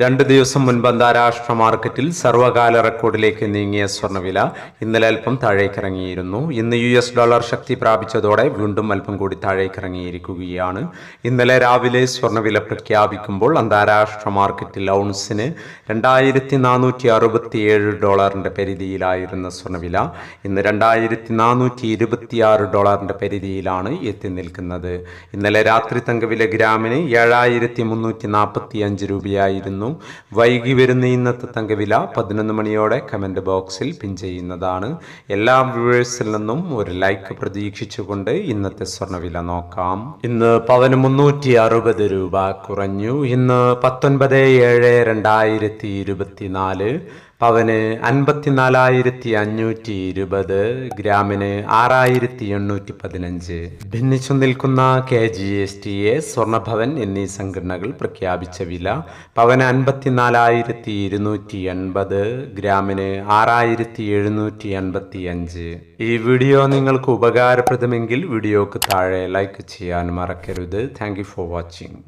രണ്ട് ദിവസം മുൻപ് അന്താരാഷ്ട്ര മാർക്കറ്റിൽ സർവകാല റെക്കോർഡിലേക്ക് നീങ്ങിയ സ്വർണവില ഇന്നലെ അല്പം താഴേക്കിറങ്ങിയിരുന്നു. ഇന്ന് യു എസ് ഡോളർ ശക്തി പ്രാപിച്ചതോടെ വീണ്ടും അല്പം കൂടി താഴേക്കിറങ്ങിയിരിക്കുകയാണ്. ഇന്നലെ രാവിലെ സ്വർണവില പ്രഖ്യാപിക്കുമ്പോൾ അന്താരാഷ്ട്ര മാർക്കറ്റിൽ ഔൺസിന് രണ്ടായിരത്തി നാനൂറ്റി അറുപത്തിയേഴ് ഡോളറിന്റെ പരിധിയിലായിരുന്ന സ്വർണവില ഇന്ന് രണ്ടായിരത്തി നാനൂറ്റി പരിധിയിലാണ് എത്തി നിൽക്കുന്നത്. ഇന്നലെ രാത്രി തങ്കവില ഗ്രാമിന് ഏഴായിരത്തി മുന്നൂറ്റി നാൽപ്പത്തി അഞ്ച് രൂപയായിരുന്നു. വൈകി വരുന്ന ഇന്നത്തെ തങ്കവില പതിനൊന്ന് മണിയോടെ കമന്റ് ബോക്സിൽ പിൻ ചെയ്യുന്നതാണ്. എല്ലാ വ്യൂവേഴ്സിൽ നിന്നും ഒരു ലൈക്ക് പ്രതീക്ഷിച്ചുകൊണ്ട് ഇന്നത്തെ സ്വർണവില നോക്കാം. ഇന്ന് പവന് മുന്നൂറ്റി അറുപത് രൂപ കുറഞ്ഞു. ഇന്ന് പത്തൊൻപത് ഏഴ് രണ്ടായിരത്തി ഇരുപത്തിനാല്. പവന് അൻപത്തിനാലായിരത്തി അഞ്ഞൂറ്റി ഇരുപത്. ഗ്രാമിന് ആറായിരത്തി എണ്ണൂറ്റി പതിനഞ്ച്. ഭിന്നിച്ചു നിൽക്കുന്ന K G S T A Swarnabhavan എന്നീ സംഘടനകൾ പ്രഖ്യാപിച്ച വില പവന് അൻപത്തിനാലായിരത്തി ഇരുന്നൂറ്റി എൺപത് ഗ്രാമിന് ആറായിരത്തി എഴുന്നൂറ്റി എൺപത്തി അഞ്ച് ഈ വീഡിയോ നിങ്ങൾക്ക് ഉപകാരപ്രദമെങ്കിൽ വീഡിയോക്ക് താഴെ ലൈക്ക് ചെയ്യാൻ മറക്കരുത്. Thank for watching